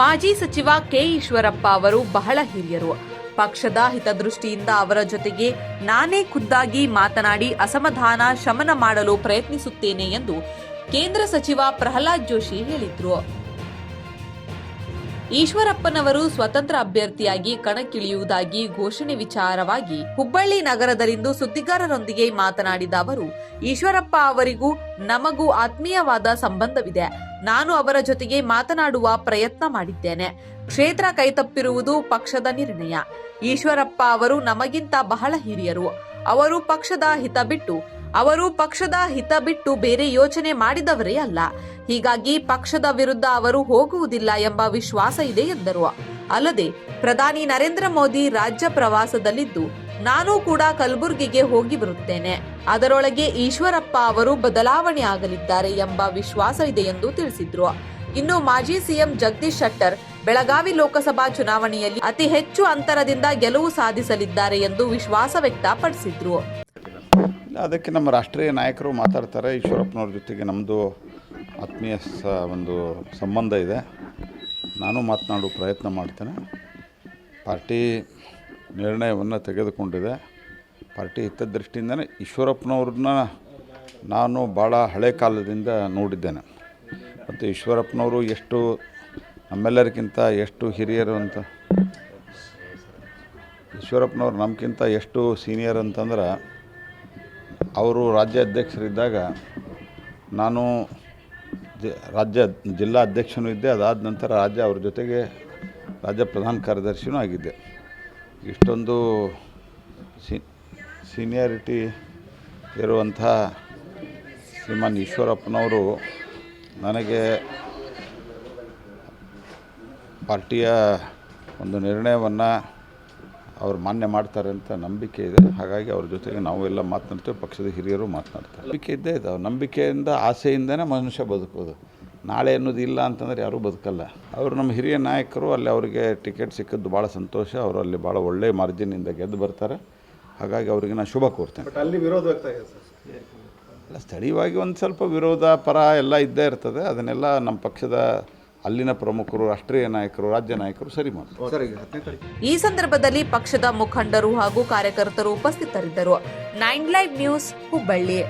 ಮಾಜಿ ಸಚಿವ ಕೆ ಈಶ್ವರಪ್ಪ ಅವರು ಬಹಳ ಹಿರಿಯರು. ಪಕ್ಷದ ಹಿತದೃಷ್ಟಿಯಿಂದ ಅವರ ಜೊತೆಗೆ ನಾನೇ ಖುದ್ದಾಗಿ ಮಾತನಾಡಿ ಅಸಮಾಧಾನ ಶಮನ ಮಾಡಲು ಪ್ರಯತ್ನಿಸುತ್ತೇನೆ ಎಂದು ಕೇಂದ್ರ ಸಚಿವ ಪ್ರಹ್ಲಾದ್ ಜೋಶಿ ಹೇಳಿದ್ರು. ಈಶ್ವರಪ್ಪನವರು ಸ್ವತಂತ್ರ ಅಭ್ಯರ್ಥಿಯಾಗಿ ಕಣಕ್ಕಿಳಿಯುವುದಾಗಿ ಘೋಷಣೆ ವಿಚಾರವಾಗಿ ಹುಬ್ಬಳ್ಳಿ ನಗರದಲ್ಲಿಂದು ಸುದ್ದಿಗಾರರೊಂದಿಗೆ ಮಾತನಾಡಿದ ಅವರು, ಈಶ್ವರಪ್ಪ ಅವರಿಗೂ ನಮಗೂ ಆತ್ಮೀಯವಾದ ಸಂಬಂಧವಿದೆ. ನಾನು ಅವರ ಜೊತೆಗೆ ಮಾತನಾಡುವ ಪ್ರಯತ್ನ ಮಾಡಿದ್ದೇನೆ. ಕ್ಷೇತ್ರ ಕೈತಪ್ಪಿರುವುದು ಪಕ್ಷದ ನಿರ್ಣಯ. ಈಶ್ವರಪ್ಪ ಅವರು ನಮಗಿಂತ ಬಹಳ ಹಿರಿಯರು. ಅವರು ಪಕ್ಷದ ಹಿತ ಬಿಟ್ಟು ಅವರು ಪಕ್ಷದ ಹಿತ ಬಿಟ್ಟು ಬೇರೆ ಯೋಚನೆ ಮಾಡಿದವರೇ ಅಲ್ಲ. ಹೀಗಾಗಿ ಪಕ್ಷದ ವಿರುದ್ಧ ಅವರು ಹೋಗುವುದಿಲ್ಲ ಎಂಬ ವಿಶ್ವಾಸ ಇದೆ ಎಂದರು. ಅಲ್ಲದೆ ಪ್ರಧಾನಿ ನರೇಂದ್ರ ಮೋದಿ ರಾಜ್ಯ ಪ್ರವಾಸದಲ್ಲಿದ್ದು ನಾನು ಕೂಡ ಕಲಬುರಗಿಗೆ ಹೋಗಿ ಬರುತ್ತೇನೆ. ಅದರೊಳಗೆ ಈಶ್ವರಪ್ಪ ಅವರು ಬದಲಾವಣೆ ಆಗಲಿದ್ದಾರೆ ಎಂಬ ವಿಶ್ವಾಸ ಇದೆ ಎಂದು ತಿಳಿಸಿದ್ರು. ಇನ್ನು ಮಾಜಿ ಸಿಎಂ ಜಗದೀಶ್ ಶೆಟ್ಟರ್ ಬೆಳಗಾವಿ ಲೋಕಸಭಾ ಚುನಾವಣೆಯಲ್ಲಿ ಅತಿ ಹೆಚ್ಚು ಅಂತರದಿಂದ ಗೆಲುವು ಸಾಧಿಸಲಿದ್ದಾರೆ ಎಂದು ವಿಶ್ವಾಸ ವ್ಯಕ್ತಪಡಿಸಿದ್ರು. ಇಲ್ಲ, ಅದಕ್ಕೆ ನಮ್ಮ ರಾಷ್ಟ್ರೀಯ ನಾಯಕರು ಮಾತಾಡ್ತಾರೆ, ಈಶ್ವರಪ್ಪನವ್ರ ಜೊತೆಗೆ ನಮ್ಮದು ಆತ್ಮೀಯ ಸ, ಒಂದು ಸಂಬಂಧ ಇದೆ. ನಾನು ಮಾತನಾಡೋ ಪ್ರಯತ್ನ ಮಾಡ್ತೇನೆ. ಪಾರ್ಟಿ ನಿರ್ಣಯವನ್ನು ತೆಗೆದುಕೊಂಡಿದೆ. ಪಾರ್ಟಿ ಹಿತದೃಷ್ಟಿಯಿಂದನೇ ಈಶ್ವರಪ್ಪನವ್ರನ್ನ ನಾನು ಭಾಳ ಹಳೆ ಕಾಲದಿಂದ ನೋಡಿದ್ದೇನೆ. ಮತ್ತು ಈಶ್ವರಪ್ಪನವರು ಎಷ್ಟು ನಮ್ಮೆಲ್ಲರಿಗಿಂತ ಎಷ್ಟು ಹಿರಿಯರು ಅಂತ, ಈಶ್ವರಪ್ಪನವ್ರು ನಮಗಿಂತ ಎಷ್ಟು ಸೀನಿಯರ್ ಅಂತಂದ್ರೆ ಅವರು ರಾಜ್ಯ ಅಧ್ಯಕ್ಷರಿದ್ದಾಗ ನಾನು ರಾಜ್ಯ ಜಿಲ್ಲಾ ಅಧ್ಯಕ್ಷನೂ ಇದ್ದೆ. ಅದಾದ ನಂತರ ರಾಜ್ಯ ಅವ್ರ ಜೊತೆಗೆ ರಾಜ್ಯ ಪ್ರಧಾನ ಕಾರ್ಯದರ್ಶಿನೂ ಆಗಿದ್ದೆ. ಇಷ್ಟೊಂದು ಸಿ, ಸೀನಿಯಾರಿಟಿ ಇರುವಂಥ ಶ್ರೀಮಾನ್ ಈಶ್ವರಪ್ಪನವರು ನನಗೆ ಪಾರ್ಟಿಯ ಒಂದು ನಿರ್ಣಯವನ್ನು ಅವ್ರು ಮಾನ್ಯ ಮಾಡ್ತಾರೆ ಅಂತ ನಂಬಿಕೆ ಇದೆ. ಹಾಗಾಗಿ ಅವ್ರ ಜೊತೆಗೆ ನಾವು ಎಲ್ಲ ಮಾತನಾಡ್ತೇವೆ ಪಕ್ಷದ ಹಿರಿಯರು ಮಾತನಾಡ್ತಾರೆ. ನಂಬಿಕೆ ಇದ್ದೇ ಇದ್ದಾವೆ ನಂಬಿಕೆಯಿಂದ ಆಸೆಯಿಂದನೇ ಮನುಷ್ಯ ಬದುಕೋದು. ನಾಳೆ ಅನ್ನೋದು ಇಲ್ಲ ಅಂತಂದ್ರೆ ಯಾರೂ ಬದುಕಲ್ಲ. ಅವರು ನಮ್ಮ ಹಿರಿಯ ನಾಯಕರು ಅಲ್ಲಿ ಅವರಿಗೆ ಟಿಕೆಟ್ ಸಿಕ್ಕಿದ್ದು ಭಾಳ ಸಂತೋಷ. ಅವರು ಅಲ್ಲಿ ಭಾಳ ಒಳ್ಳೆಯ ಮಾರ್ಜಿನಿಂದ ಗೆದ್ದು ಬರ್ತಾರೆ. ಹಾಗಾಗಿ ಅವರಿಗೆ ನಾನು ಶುಭ ಕೋರ್ತೇನೆ. ಅಲ್ಲಿ ವಿರೋಧ ಅಲ್ಲ ಸ್ಥಳೀಯವಾಗಿ ಒಂದು ಸ್ವಲ್ಪ ವಿರೋಧ ಪರ ಎಲ್ಲ ಇದ್ದೇ ಇರ್ತದೆ. ಅದನ್ನೆಲ್ಲ ನಮ್ಮ ಪಕ್ಷದ ಅಲ್ಲಿನ ಪ್ರಮುಖರು ರಾಷ್ಟ್ರೀಯ ನಾಯಕರು ರಾಜ್ಯ ನಾಯಕರು ಸರಿ ಮಾಡ್ತಾರೆ. ಈ ಸಂದರ್ಭದಲ್ಲಿ ಪಕ್ಷದ ಮುಖಂಡರು ಹಾಗೂ ಕಾರ್ಯಕರ್ತರು ಉಪಸ್ಥಿತರಿದ್ದರು. Nine live news Hubballi.